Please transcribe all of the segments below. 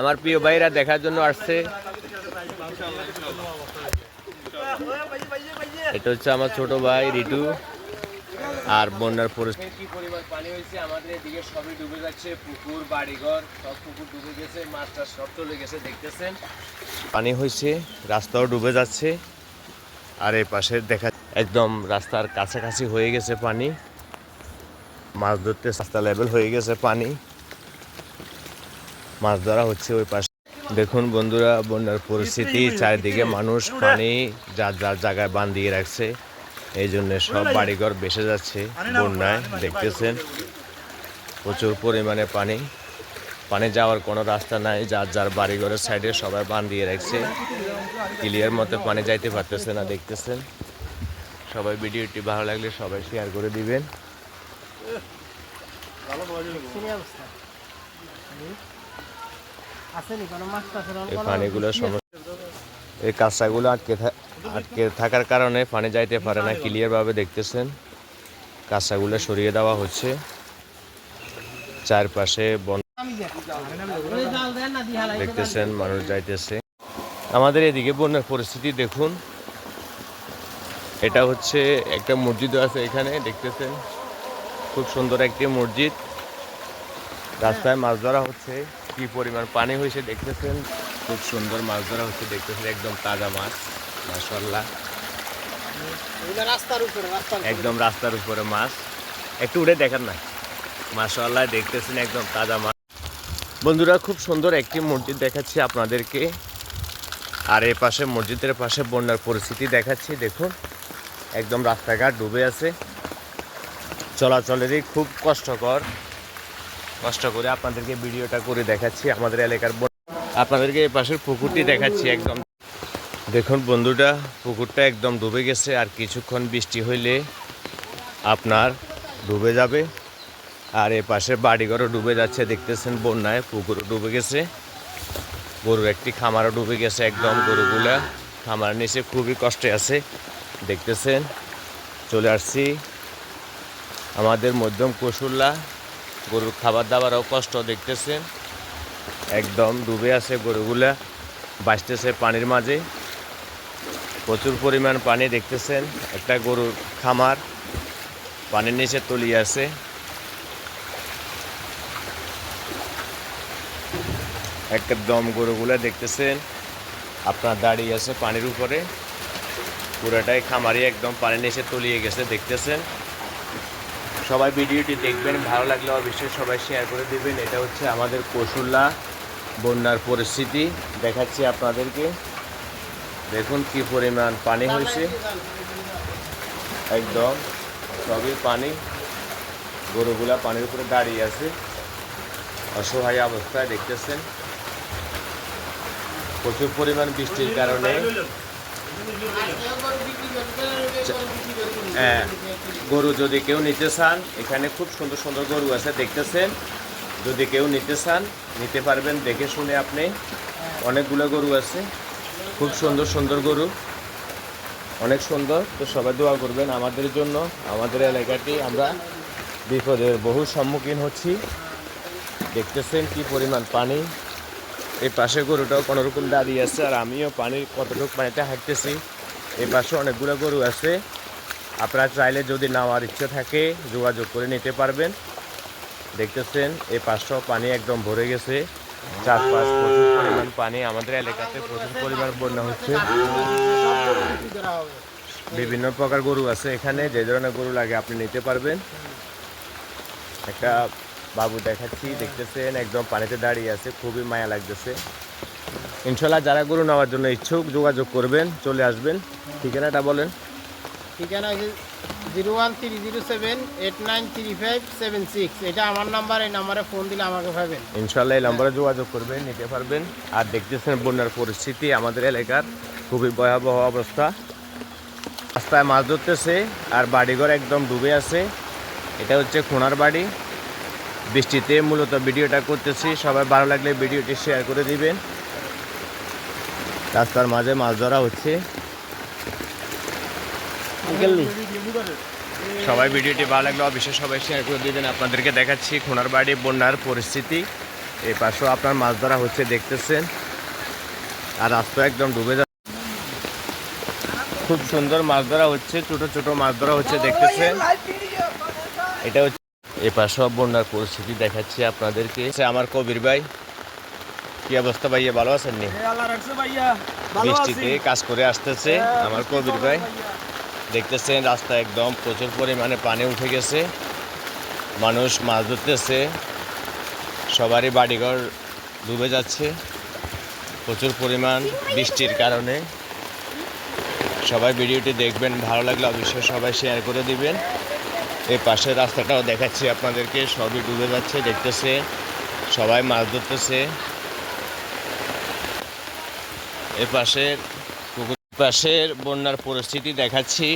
আমার প্রিয় ভাইরা দেখার জন্য আসছে। এটা হচ্ছে আমার ছোট ভাই রিটু আর বন্যার পরিস্থিতি। কি পরিমাণ পানি হয়েছে? আমাদের এদিকে সবই ডুবে যাচ্ছে। পুকুর বাড়িঘর সব পুকুর ডুবে গেছে। মাছ টাছ সব চলে গেছে দেখতেছেন? পানি হয়েছে রাস্তাও ডুবে যাচ্ছে। আর এই পাশে দেখা একদম রাস্তার কাছাকাছি হয়ে গেছে পানি। মাছ ধরতে রাস্তা লেভেল হয়ে গেছে পানি। মাছ ধরা হচ্ছে ওই পাশে। দেখুন বন্ধুরা, বন্যার পরিস্থিতি, চারিদিকে মানুষ পানি যার যার জায়গায় বান দিয়ে রাখছে, এই জন্য সব বাড়িঘর বেসে যাচ্ছে বন্যায়, দেখতেছেন? প্রচুর পরিমাণে পানি। পানি যাওয়ার কোনো রাস্তা নাই, যার যার বাড়িঘরের সাইডে সবাই বান দিয়ে রাখছে। ক্লিয়ার মতো পানি যাইতে পারতেছে না, দেখতেছেন? সবাই ভিডিওটি ভালো লাগলে সবাই শেয়ার করে দিবেন। টাছের এই পানিগুলো সমস্যা এই কাঁচাগুলো আটকে আটকে থাকার কারণে পানি যাইতে পারে না ক্লিয়ারভাবে দেখতেছেন। কাঁচাগুলো সরিয়ে দেওয়া হচ্ছে। চারপাশে বন দেখতেছেন মানুষ যাইতেছে। আমাদের এদিকে বন্যার পরিস্থিতি দেখুন। এটা হচ্ছে একটা মসজিদও আছে এখানে দেখতেছেন। খুব সুন্দর একটি মসজিদ। রাস্তায় মাছ ধরা হচ্ছে। কি পরিমাণ পানি হয়েছে দেখতেছেন? খুব সুন্দর মাছ ধরা হচ্ছে দেখতেছেন একদম তাজা মাছ উপরে। একদম রাস্তার উপরে মাছ। একটু উড়ে দেখেন না। মাশাল্লাহ দেখতেছেন একদম তাজা মাছ। বন্ধুরা খুব সুন্দর একটি মসজিদ দেখাচ্ছি আপনাদেরকে। আর এই পাশে মসজিদের পাশে বন্যার পরিস্থিতি দেখাচ্ছি দেখুন। একদম রাস্তাঘাট ডুবে আছে। চলাচলেরই খুব কষ্টকর। কষ্ট করে আপনাদেরকে ভিডিওটা করে দেখাচ্ছি আমাদের এলাকার আপনাদেরকে এই পাশের পুকুরটি দেখাচ্ছি একদম। দেখুন বন্ধুটা পুকুরটা একদম ডুবে গেছে আর কিছুক্ষণ বৃষ্টি হইলে আপনার ডুবে যাবে। আর এ পাশে বাড়িঘরও ডুবে যাচ্ছে, দেখতেছেন বন্যায় পুকুরও ডুবে গেছে। গরুর একটি খামারও ডুবে গেছে একদম, গরুগুলা খামার নিচে খুবই কষ্টে আছে। দেখতেছেন, চলে আসছি আমাদের মধ্যম কসুল্লা গরুর খাবার দাবারও কষ্ট দেখতেছেন একদম ডুবে আছে গরুগুলা, বাঁচতেছে পানির মাঝে। প্রচুর পরিমাণ পানি দেখতেছেন, একটা গরুর খামার পানির নিচে তলিয়ে আছে। একদম গরুগুলা দেখতেছেন, আপনার দাঁড়িয়ে আছে পানির উপরে। পুরোটাই খামারি একদম পানির নিচে তলিয়ে গেছে, দেখতেছেন। সবাই ভিডিওটি দেখবেন, ভালো লাগলে অবশ্যই সবাই শেয়ার করে দেবেন। এটা হচ্ছে আমাদের কসুল্লা বন্যার পরিস্থিতি। দেখাচ্ছি আপনাদেরকে। দেখুন কি পরিমাণ পানি হয়েছে। একদম, সবই পানি। গরুগুলা পানির উপরে দাঁড়িয়ে আছে। অসহায় অবস্থায় দেখতেছেন। প্রচুর পরিমাণ বৃষ্টির কারণে গরু যদি কেউ নিতে চান, এখানে খুব সুন্দর সুন্দর গরু আছে, দেখতেছেন? যদি কেউ নিতে চান, নিতে পারবেন, দেখে শুনে আপনি। অনেকগুলো গরু আছে, খুব সুন্দর সুন্দর গরু। অনেক সুন্দর, তো সবাই দোয়া করবেন আমাদের জন্য, আমাদের এলাকাটি আমরা বিপদের বহু সম্মুখীন হচ্ছি। দেখতেছেন কি পরিমাণ পানি। এই পাশে গরুটাও কোনো রকম দাঁড়িয়ে আছে আর আমিও পানির কতটুকু পানিতে হাঁটতেছি। এই পাশে অনেকগুলো গরু আছে। আপনারা চাইলে যদি নেওয়ার ইচ্ছে থাকে যোগাযোগ করে নিতে পারবেন। দেখতেছেন, এই পাশটাও পানি একদম ভরে গেছে। চারপাশ প্রচুর পরিমাণ পানি আমাদের এলাকাতে প্রচুর পরিমাণ বন্যা হচ্ছে। বিভিন্ন প্রকার গরু আছে এখানে, যে ধরনের গরু লাগে আপনি নিতে পারবেন। একটা বাবু দেখাচ্ছি দেখতেছেন একদম পানিতে দাঁড়িয়ে আছে খুবই মায়া লাগতেছে। ইনশাল্লাহ যারা গরু নেওয়ার জন্য ইচ্ছুক যোগাযোগ করবেন চলে আসবেন। ঠিকানাটা বলেন। ঠিকানা zero one three zero seven eight nine three five seven six. এটা আমার নাম্বার এই নাম্বারে ফোন দিলে আমাকে পাবেন। ইনশাল্লাহ এই নম্বরে যোগাযোগ করবেন নিতে পারবেন। আর দেখতেছেন বন্যার পরিস্থিতি আমাদের এলাকার খুবই ভয়াবহ অবস্থা। রাস্তায় মাছ ধরতেছে আর বাড়িঘর একদম ডুবে আছে। এটা হচ্ছে খুনার বাড়ি। বৃষ্টিতে মূলত ভিডিওটা করতেছি। সবাই ভালো লাগলে ভিডিওটি শেয়ার করে দিবেন। রাস্তার মাঝে মাছ ধরা হচ্ছে। সবাই ভিডিওটি ভালো লাগলে অবশ্যই সবাই শেয়ার করে দিবেন। আপনাদেরকে দেখাচ্ছি খুনার বাড়ি বন্যার পরিস্থিতি। এই পাশেও আপনার মাছ ধরা হচ্ছে দেখতেছেন। আর রাস্তা একদম ডুবে যাচ্ছে। খুব সুন্দর মাছ ধরা হচ্ছে ছোট ছোট মাছ ধরা হচ্ছে দেখতেছেন। এটা হচ্ছে এ পাশেও বন্যার পরিস্থিতি দেখাচ্ছি আপনাদেরকে। আমার কবির ভাই। কি অবস্থা ভাইয়া ভালো আছেন নি? বৃষ্টিতে কাজ করে আসতেছে আমার কবির ভাই। দেখতেছেন রাস্তা একদম প্রচুর পরিমাণে পানি উঠে গেছে। মানুষ মাছ ধরতেছে। সবারই বাড়িঘর ডুবে যাচ্ছে। প্রচুর পরিমাণ বৃষ্টির কারণে। সবাই ভিডিওটি দেখবেন ভালো লাগলে অবশ্যই সবাই শেয়ার করে দিবেন। এই পাশের রাস্তাটাও দেখাচ্ছি আপনাদেরকে, সবই ডুবে যাচ্ছে, দেখতেছে, সবাই মাছ ধরতেছে। এ পাশের, পুকুর পাশের বন্যার পরিস্থিতি দেখাচ্ছি।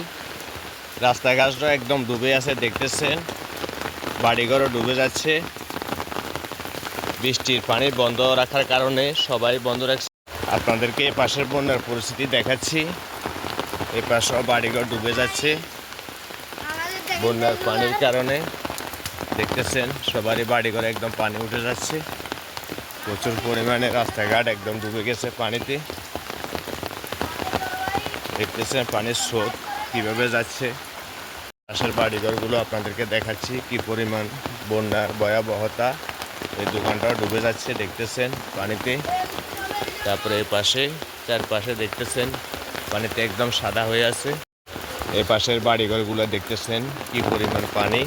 রাস্তাঘাটটা একদম ডুবে আছে দেখতেছেন বাড়িঘরও ডুবে যাচ্ছে। বৃষ্টির পানি বন্ধ রাখার কারণে সবাই বন্ধ রাখছে। আপনাদেরকে এ পাশের বন্যার পরিস্থিতি দেখাচ্ছি। এ পাশেও বাড়িঘর ডুবে যাচ্ছে। বন্যার পানির কারণে দেখতেছেন সবারই বাড়িঘর একদম পানি উঠে যাচ্ছে। প্রচুর পরিমাণে রাস্তাঘাট একদম ডুবে গেছে পানিতে। দেখতেছেন পানির স্রোত কীভাবে যাচ্ছে। পাশের বাড়িঘরগুলো আপনাদেরকে দেখাচ্ছি কি পরিমাণ বন্যার ভয়াবহতা। এই দোকানটাও ডুবে যাচ্ছে দেখতেছেন পানিতে। তারপরে এই পাশে, চারপাশে দেখতেছেন পানিতে একদম সাদা হয়ে আছে। এই পাশের বাড়িঘরগুলো দেখতেছেন কি পরিমাণ পানি।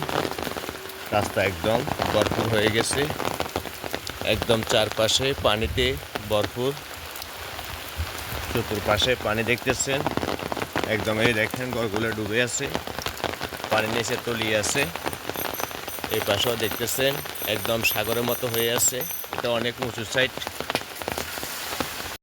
রাস্তা একদম ভরপুর হয়ে গেছে। একদম চারপাশে পানিতে ভরপুর। চতুর্পাশে পানি দেখতেছেন। একদম এই দেখেন ঘরগুলো ডুবে আছে। পানি নিচে তলিয়ে আছে। এই পাশেও দেখতেছেন একদম সাগরের মতো হয়ে আছে। এটা অনেক উঁচু সাইড